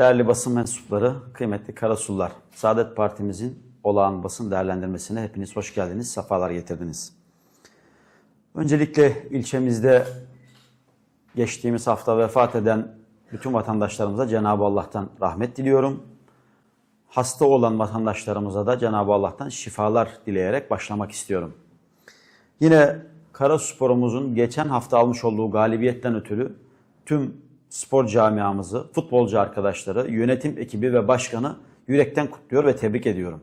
Değerli basın mensupları, kıymetli Karasullar, Saadet Partimizin olağan basın değerlendirmesine hepiniz hoş geldiniz, sefalar getirdiniz. Öncelikle ilçemizde geçtiğimiz hafta vefat eden bütün vatandaşlarımıza Cenab-ı Allah'tan rahmet diliyorum. Hasta olan vatandaşlarımıza da Cenab-ı Allah'tan şifalar dileyerek başlamak istiyorum. Yine Karaspor'umuzun geçen hafta almış olduğu galibiyetten ötürü tüm spor camiamızı, futbolcu arkadaşları, yönetim ekibi ve başkanı yürekten kutluyor ve tebrik ediyorum.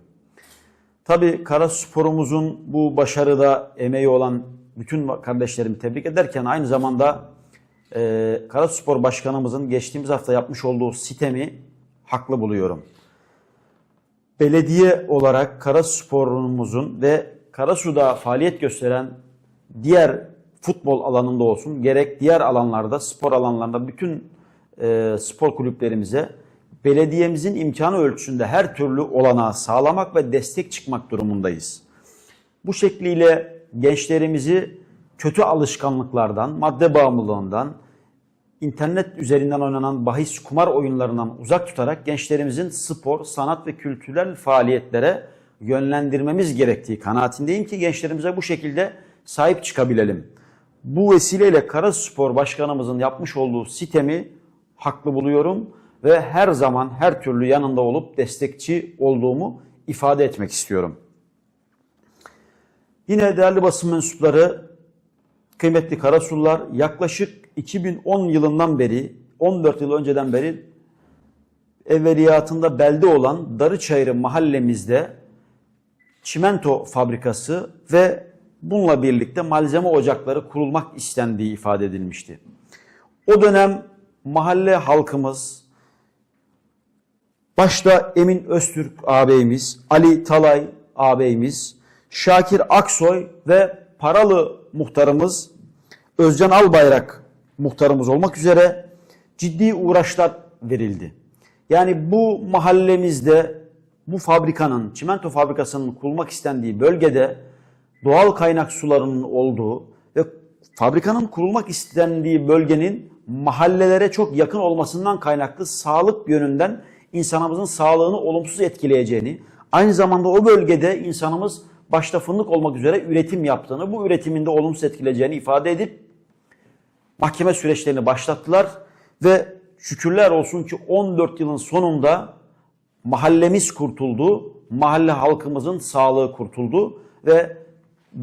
Tabii Karaspor'umuzun bu başarıda emeği olan bütün kardeşlerimi tebrik ederken aynı zamanda e, Karaspor Başkanımızın geçtiğimiz hafta yapmış olduğu sitemi haklı buluyorum. Belediye olarak Karaspor'umuzun ve Karasu'da faaliyet gösteren diğer futbol alanında olsun gerek diğer alanlarda spor alanlarında bütün e, spor kulüplerimize belediyemizin imkanı ölçüsünde her türlü olanağı sağlamak ve destek çıkmak durumundayız. Bu şekliyle gençlerimizi kötü alışkanlıklardan, madde bağımlılığından, internet üzerinden oynanan bahis kumar oyunlarından uzak tutarak gençlerimizin spor, sanat ve kültürel faaliyetlere yönlendirmemiz gerektiği kanaatindeyim ki gençlerimize bu şekilde sahip çıkabilelim. Bu vesileyle Karaspor Başkanımızın yapmış olduğu sitemi haklı buluyorum ve her zaman her türlü yanında olup destekçi olduğumu ifade etmek istiyorum. Yine değerli basın mensupları, kıymetli Karasullar yaklaşık 2010 yılından beri, 14 yıl önceden beri evveliyatında belde olan Darıçayırı mahallemizde çimento fabrikası ve bununla birlikte malzeme ocakları kurulmak istendiği ifade edilmişti. O dönem mahalle halkımız, başta Emin Öztürk ağabeyimiz, Ali Talay ağabeyimiz, Şakir Aksoy ve paralı muhtarımız Özcan Albayrak muhtarımız olmak üzere ciddi uğraşlar verildi. Yani bu mahallemizde bu fabrikanın, çimento fabrikasının kurulmak istendiği bölgede doğal kaynak sularının olduğu ve fabrikanın kurulmak istendiği bölgenin mahallelere çok yakın olmasından kaynaklı sağlık yönünden insanımızın sağlığını olumsuz etkileyeceğini, aynı zamanda o bölgede insanımız başta fındık olmak üzere üretim yaptığını, bu üretiminde olumsuz etkileyeceğini ifade edip mahkeme süreçlerini başlattılar ve şükürler olsun ki 14 yılın sonunda mahallemiz kurtuldu, mahalle halkımızın sağlığı kurtuldu ve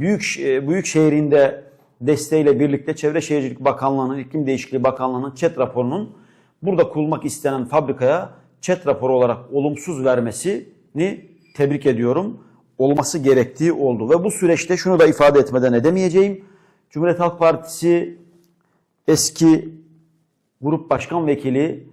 büyük büyük şehrinde desteğiyle birlikte Çevre Şehircilik Bakanlığı'nın, İklim Değişikliği Bakanlığı'nın ÇED raporunun burada kurulmak istenen fabrikaya ÇED raporu olarak olumsuz vermesini tebrik ediyorum. Olması gerektiği oldu ve bu süreçte şunu da ifade etmeden edemeyeceğim. Cumhuriyet Halk Partisi eski Grup Başkan Vekili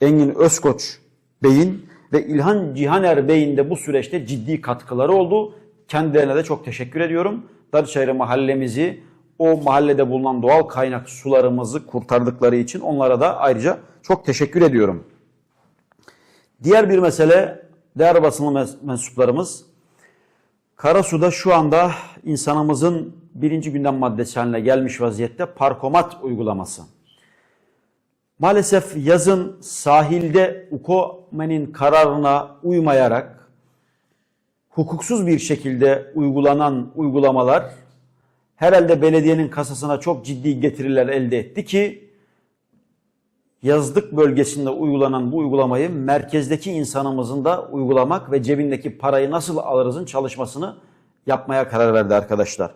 Engin Özkoç Bey'in ve İlhan Cihaner Bey'in de bu süreçte ciddi katkıları oldu. Kendilerine de çok teşekkür ediyorum. Darıçayırı mahallemizi, o mahallede bulunan doğal kaynak sularımızı kurtardıkları için onlara da ayrıca çok teşekkür ediyorum. Diğer bir mesele, değerli basınlı mensuplarımız, Karasu'da şu anda insanımızın birinci gündem maddesi haline gelmiş vaziyette parkomat uygulaması. Maalesef yazın sahilde UKOME'nin kararına uymayarak hukuksuz bir şekilde uygulanan uygulamalar herhalde belediyenin kasasına çok ciddi getiriler elde etti ki yazlık bölgesinde uygulanan bu uygulamayı merkezdeki insanımızın da uygulamak ve cebindeki parayı nasıl alırızın çalışmasını yapmaya karar verdi arkadaşlar.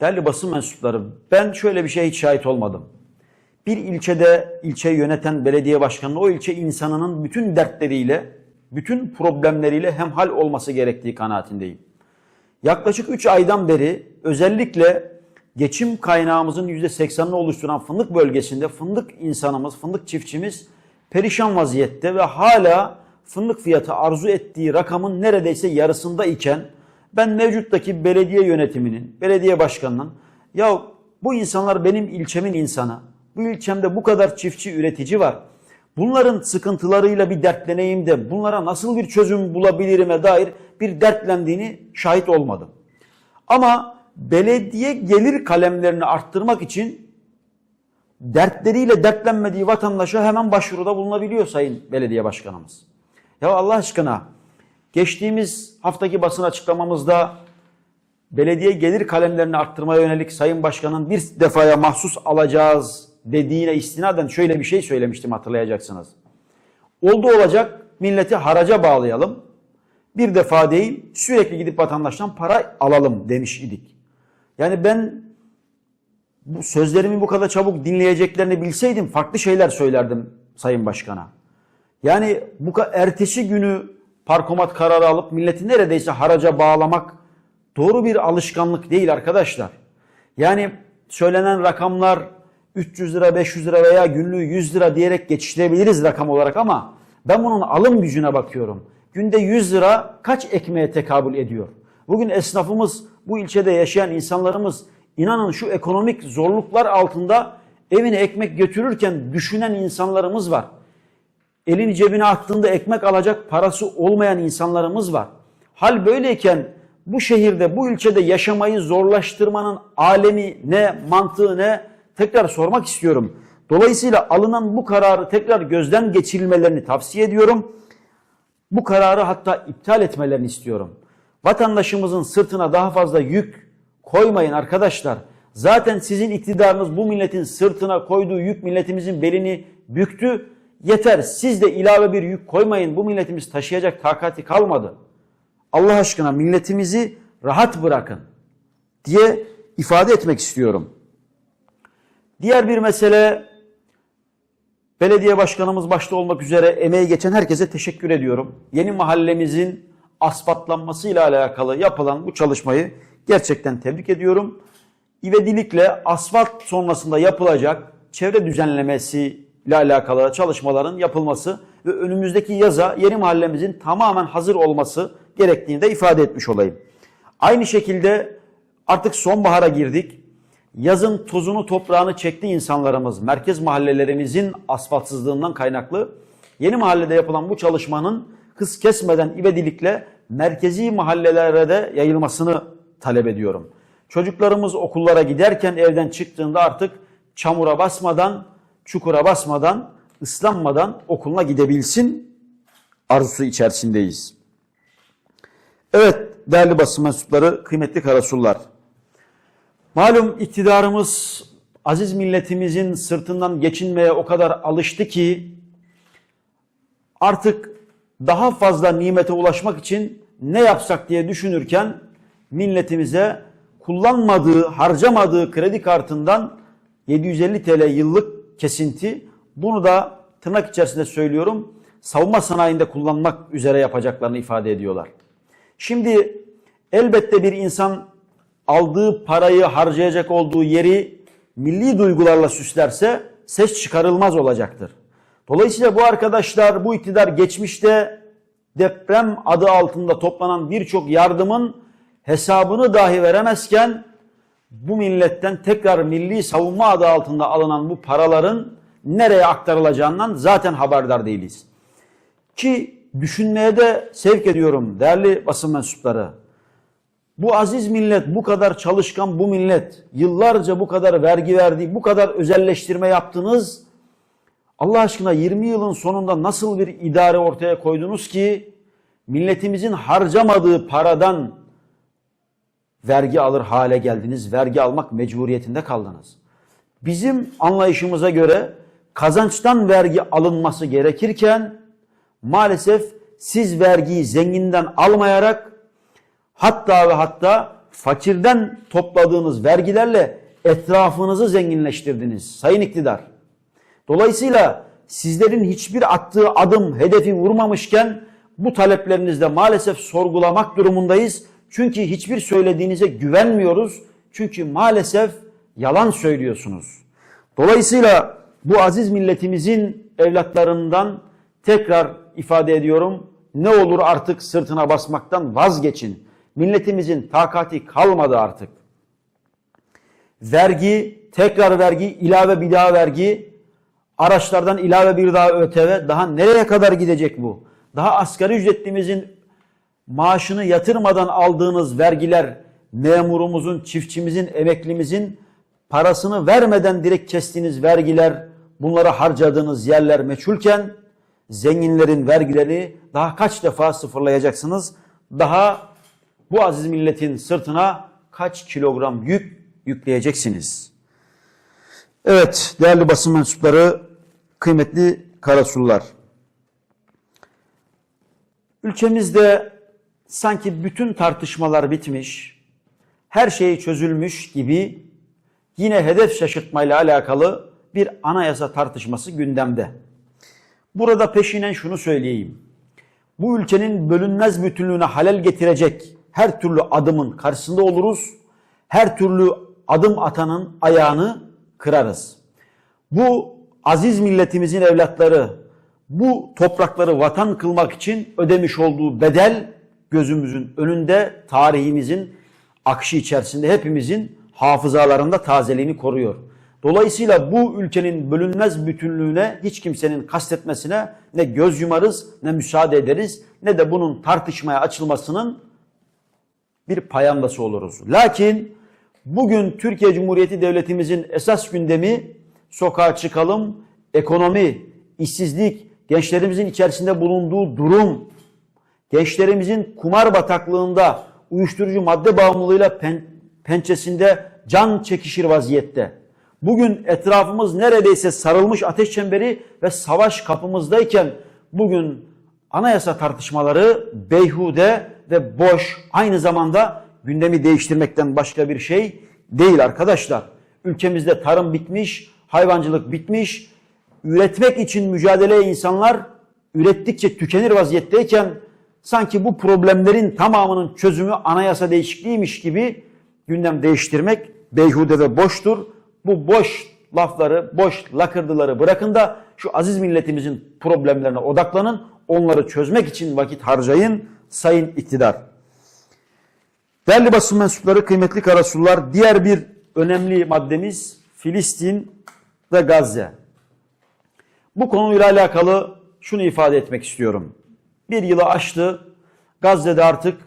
Değerli basın mensupları ben şöyle bir şey hiç şahit olmadım. Bir ilçede ilçeyi yöneten belediye başkanı o ilçe insanının bütün dertleriyle, bütün problemleriyle hemhal olması gerektiği kanaatindeyim. Yaklaşık 3 aydan beri özellikle geçim kaynağımızın %80'ini oluşturan fındık bölgesinde fındık insanımız, fındık çiftçimiz perişan vaziyette ve hala fındık fiyatı arzu ettiği rakamın neredeyse yarısında iken ben mevcuttaki belediye yönetiminin, belediye başkanının ya bu insanlar benim ilçemin insanı, bu ilçemde bu kadar çiftçi üretici var. Bunların sıkıntılarıyla bir dertleneyim de bunlara nasıl bir çözüm bulabilirime dair bir dertlendiğini şahit olmadım. Ama belediye gelir kalemlerini arttırmak için dertleriyle dertlenmediği vatandaşa hemen başvuruda bulunabiliyor Sayın Belediye Başkanımız. Ya Allah aşkına geçtiğimiz haftaki basın açıklamamızda belediye gelir kalemlerini arttırmaya yönelik Sayın Başkan'ın bir defaya mahsus alacağız dediğine istinaden şöyle bir şey söylemiştim hatırlayacaksınız. Oldu olacak milleti haraca bağlayalım. Bir defa değil sürekli gidip vatandaştan para alalım demiş idik. Yani ben bu sözlerimi bu kadar çabuk dinleyeceklerini bilseydim farklı şeyler söylerdim Sayın Başkan'a. Yani bu ertesi günü parkomat kararı alıp milleti neredeyse haraca bağlamak doğru bir alışkanlık değil arkadaşlar. Yani söylenen rakamlar 300 lira, 500 lira veya günlüğü 100 lira diyerek geçiştirebiliriz rakam olarak ama ben bunun alım gücüne bakıyorum. Günde 100 lira kaç ekmeğe tekabül ediyor? Bugün esnafımız, bu ilçede yaşayan insanlarımız inanın şu ekonomik zorluklar altında evine ekmek götürürken düşünen insanlarımız var. Elini cebine attığında ekmek alacak parası olmayan insanlarımız var. Hal böyleyken bu şehirde, bu ilçede yaşamayı zorlaştırmanın alemi ne, mantığı ne tekrar sormak istiyorum. Dolayısıyla alınan bu kararı tekrar gözden geçirilmelerini tavsiye ediyorum. Bu kararı hatta iptal etmelerini istiyorum. Vatandaşımızın sırtına daha fazla yük koymayın arkadaşlar. Zaten sizin iktidarınız bu milletin sırtına koyduğu yük milletimizin belini büktü. Yeter siz de ilave bir yük koymayın. Bu milletimiz taşıyacak takati kalmadı. Allah aşkına milletimizi rahat bırakın diye ifade etmek istiyorum. Diğer bir mesele belediye başkanımız başta olmak üzere emeği geçen herkese teşekkür ediyorum. Yeni mahallemizin asfaltlanmasıyla alakalı yapılan bu çalışmayı gerçekten tebrik ediyorum. İvedilikle asfalt sonrasında yapılacak çevre düzenlemesi ile alakalı çalışmaların yapılması ve önümüzdeki yaza yeni mahallemizin tamamen hazır olması gerektiğini de ifade etmiş olayım. Aynı şekilde artık sonbahara girdik. Yazın tozunu toprağını çekti insanlarımız. Merkez mahallelerimizin asfaltsızlığından kaynaklı. Yeni mahallede yapılan bu çalışmanın hız kesmeden ivedilikle merkezi mahallelere de yayılmasını talep ediyorum. Çocuklarımız okullara giderken evden çıktığında artık çamura basmadan, çukura basmadan, ıslanmadan okuluna gidebilsin arzusu içerisindeyiz. Evet değerli basın mensupları, kıymetli karasullar. Malum iktidarımız aziz milletimizin sırtından geçinmeye o kadar alıştı ki artık daha fazla nimete ulaşmak için ne yapsak diye düşünürken milletimize kullanmadığı, harcamadığı kredi kartından 750 TL yıllık kesinti bunu da tırnak içerisinde söylüyorum savunma sanayinde kullanmak üzere yapacaklarını ifade ediyorlar. Şimdi elbette bir insan aldığı parayı harcayacak olduğu yeri milli duygularla süslerse ses çıkarılmaz olacaktır. Dolayısıyla bu arkadaşlar, bu iktidar geçmişte deprem adı altında toplanan birçok yardımın hesabını dahi veremezken bu milletten tekrar milli savunma adı altında alınan bu paraların nereye aktarılacağından zaten haberdar değiliz. Ki düşünmeye de sevk ediyorum değerli basın mensupları. Bu aziz millet, bu kadar çalışkan bu millet, yıllarca bu kadar vergi verdi, bu kadar özelleştirme yaptınız. Allah aşkına 20 yılın sonunda nasıl bir idare ortaya koydunuz ki milletimizin harcamadığı paradan vergi alır hale geldiniz, vergi almak mecburiyetinde kaldınız. Bizim anlayışımıza göre kazançtan vergi alınması gerekirken maalesef siz vergiyi zenginden almayarak hatta ve hatta fakirden topladığınız vergilerle etrafınızı zenginleştirdiniz sayın iktidar. Dolayısıyla sizlerin hiçbir attığı adım hedefi vurmamışken bu taleplerinizde maalesef sorgulamak durumundayız. Çünkü hiçbir söylediğinize güvenmiyoruz. Çünkü maalesef yalan söylüyorsunuz. Dolayısıyla bu aziz milletimizin evlatlarından tekrar ifade ediyorum. Ne olur artık sırtına basmaktan vazgeçin. Milletimizin takati kalmadı artık. Vergi, tekrar vergi, ilave bir daha vergi, araçlardan ilave bir daha ÖTV. Daha nereye kadar gidecek bu? Daha asgari ücretlimizin maaşını yatırmadan aldığınız vergiler memurumuzun, çiftçimizin, emeklimizin parasını vermeden direkt kestiğiniz vergiler, bunlara harcadığınız yerler meçhulken zenginlerin vergileri daha kaç defa sıfırlayacaksınız? Daha bu aziz milletin sırtına kaç kilogram yük yükleyeceksiniz? Evet değerli basın mensupları, kıymetli karasullar. Ülkemizde sanki bütün tartışmalar bitmiş, her şey çözülmüş gibi yine hedef şaşırtmayla alakalı bir anayasa tartışması gündemde. Burada peşinen şunu söyleyeyim. Bu ülkenin bölünmez bütünlüğüne halel getirecek her türlü adımın karşısında oluruz. Her türlü adım atanın ayağını kırarız. Bu aziz milletimizin evlatları bu toprakları vatan kılmak için ödemiş olduğu bedel gözümüzün önünde tarihimizin akışı içerisinde hepimizin hafızalarında tazeliğini koruyor. Dolayısıyla bu ülkenin bölünmez bütünlüğüne hiç kimsenin kastetmesine ne göz yumarız ne müsaade ederiz ne de bunun tartışmaya açılmasının bir payandası oluruz. Lakin bugün Türkiye Cumhuriyeti Devletimizin esas gündemi sokağa çıkalım, ekonomi, işsizlik, gençlerimizin içerisinde bulunduğu durum, gençlerimizin kumar bataklığında uyuşturucu madde bağımlılığıyla pen, pençesinde can çekişir vaziyette. Bugün etrafımız neredeyse sarılmış ateş çemberi ve savaş kapımızdayken bugün anayasa tartışmaları beyhude ve boş aynı zamanda gündemi değiştirmekten başka bir şey değil arkadaşlar. Ülkemizde tarım bitmiş, hayvancılık bitmiş, üretmek için mücadeleye insanlar ürettikçe tükenir vaziyetteyken sanki bu problemlerin tamamının çözümü anayasa değişikliğiymiş gibi gündem değiştirmek beyhude ve boştur. Bu boş lafları, boş lakırdıları bırakın da şu aziz milletimizin problemlerine odaklanın. Onları çözmek için vakit harcayın sayın iktidar. Değerli basın mensupları, kıymetli karasullar, diğer bir önemli maddemiz Filistin ve Gazze. Bu konuyla alakalı şunu ifade etmek istiyorum. Bir yılı aştı. Gazze'de artık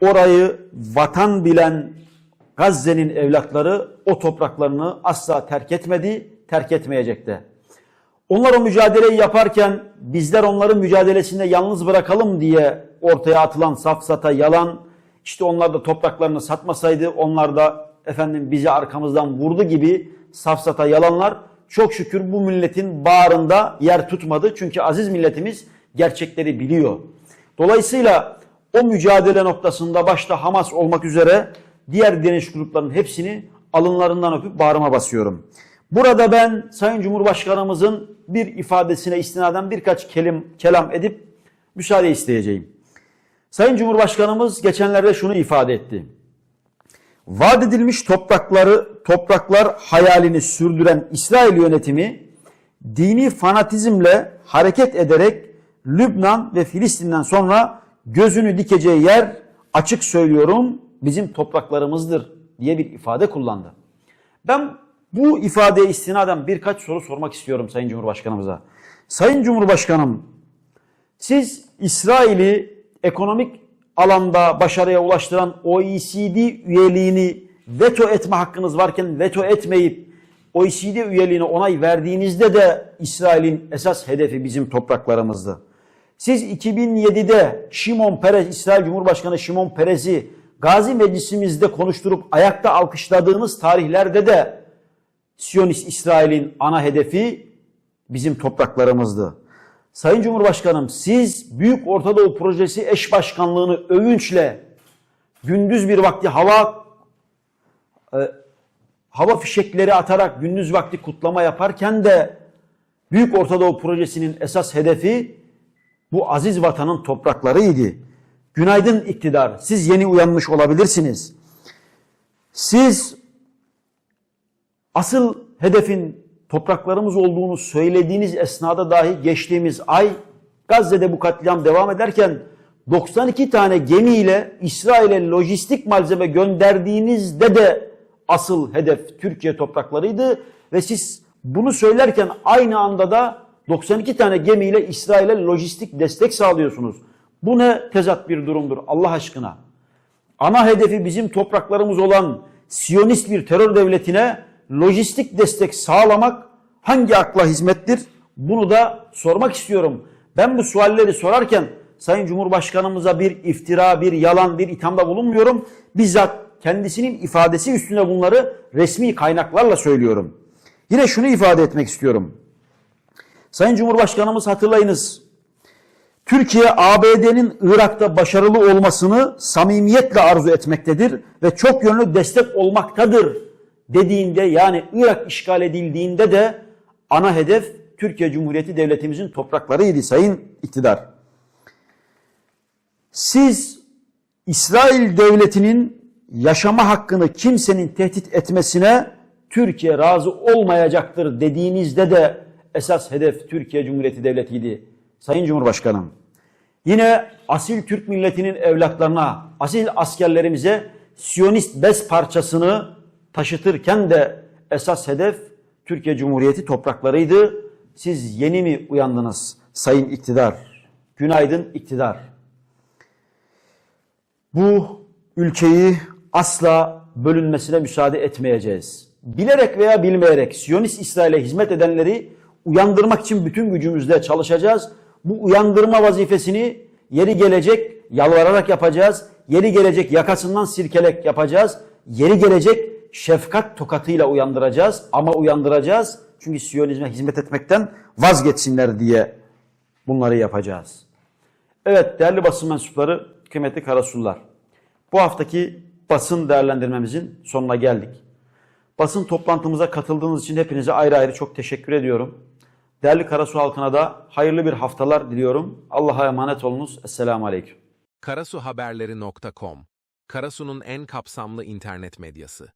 orayı vatan bilen Gazze'nin evlatları o topraklarını asla terk etmedi, terk etmeyecek de. Onlar o mücadeleyi yaparken bizler onların mücadelesinde yalnız bırakalım diye ortaya atılan safsata yalan, işte onlar da topraklarını satmasaydı onlar da efendim bizi arkamızdan vurdu gibi safsata yalanlar çok şükür bu milletin bağrında yer tutmadı. Çünkü aziz milletimiz gerçekleri biliyor. Dolayısıyla o mücadele noktasında başta Hamas olmak üzere diğer direniş gruplarının hepsini alınlarından öpüp bağrıma basıyorum. Burada ben Sayın Cumhurbaşkanımızın bir ifadesine istinaden birkaç kelim, kelam edip müsaade isteyeceğim. Sayın Cumhurbaşkanımız geçenlerde şunu ifade etti. Vaat edilmiş toprakları, topraklar hayalini sürdüren İsrail yönetimi dini fanatizmle hareket ederek Lübnan ve Filistin'den sonra gözünü dikeceği yer açık söylüyorum bizim topraklarımızdır diye bir ifade kullandı. Ben bu ifadeye istinaden birkaç soru sormak istiyorum Sayın Cumhurbaşkanımıza. Sayın Cumhurbaşkanım siz İsrail'i ekonomik alanda başarıya ulaştıran OECD üyeliğini veto etme hakkınız varken veto etmeyip OECD üyeliğine onay verdiğinizde de İsrail'in esas hedefi bizim topraklarımızdı. Siz 2007'de Şimon Perez, İsrail Cumhurbaşkanı Şimon Perez'i Gazi Meclisimizde konuşturup ayakta alkışladığınız tarihlerde de Siyonist İsrail'in ana hedefi bizim topraklarımızdı. Sayın Cumhurbaşkanım siz Büyük Orta Doğu Projesi eş başkanlığını övünçle gündüz bir vakti hava e, hava fişekleri atarak gündüz vakti kutlama yaparken de Büyük Orta Doğu Projesi'nin esas hedefi bu aziz vatanın topraklarıydı. Günaydın iktidar. Siz yeni uyanmış olabilirsiniz. Siz asıl hedefin topraklarımız olduğunu söylediğiniz esnada dahi geçtiğimiz ay Gazze'de bu katliam devam ederken 92 tane gemiyle İsrail'e lojistik malzeme gönderdiğinizde de asıl hedef Türkiye topraklarıydı ve siz bunu söylerken aynı anda da 92 tane gemiyle İsrail'e lojistik destek sağlıyorsunuz. Bu ne tezat bir durumdur Allah aşkına. Ana hedefi bizim topraklarımız olan Siyonist bir terör devletine lojistik destek sağlamak hangi akla hizmettir? Bunu da sormak istiyorum. Ben bu sualleri sorarken Sayın Cumhurbaşkanımıza bir iftira, bir yalan, bir ithamda bulunmuyorum. Bizzat kendisinin ifadesi üstüne bunları resmi kaynaklarla söylüyorum. Yine şunu ifade etmek istiyorum. Sayın Cumhurbaşkanımız hatırlayınız. Türkiye ABD'nin Irak'ta başarılı olmasını samimiyetle arzu etmektedir ve çok yönlü destek olmaktadır dediğinde yani Irak işgal edildiğinde de ana hedef Türkiye Cumhuriyeti Devletimizin topraklarıydı sayın iktidar. Siz İsrail devletinin yaşama hakkını kimsenin tehdit etmesine Türkiye razı olmayacaktır dediğinizde de esas hedef Türkiye Cumhuriyeti Devleti'ydi. Sayın Cumhurbaşkanım. Yine asil Türk milletinin evlatlarına, asil askerlerimize Siyonist bez parçasını taşıtırken de esas hedef Türkiye Cumhuriyeti topraklarıydı. Siz yeni mi uyandınız sayın iktidar? Günaydın iktidar. Bu ülkeyi asla bölünmesine müsaade etmeyeceğiz. Bilerek veya bilmeyerek Siyonist İsrail'e hizmet edenleri uyandırmak için bütün gücümüzle çalışacağız. Bu uyandırma vazifesini yeri gelecek yalvararak yapacağız. Yeri gelecek yakasından sirkelek yapacağız. Yeri gelecek şefkat tokatıyla uyandıracağız. Ama uyandıracağız çünkü Siyonizme hizmet etmekten vazgeçsinler diye bunları yapacağız. Evet değerli basın mensupları, kıymetli karasullar. Bu haftaki basın değerlendirmemizin sonuna geldik. Basın toplantımıza katıldığınız için hepinize ayrı ayrı çok teşekkür ediyorum. Değerli Karasu halkına da hayırlı bir haftalar diliyorum. Allah'a emanet olunuz. Esselamu Aleyküm. karasuhaberleri.com Karasu'nun en kapsamlı internet medyası.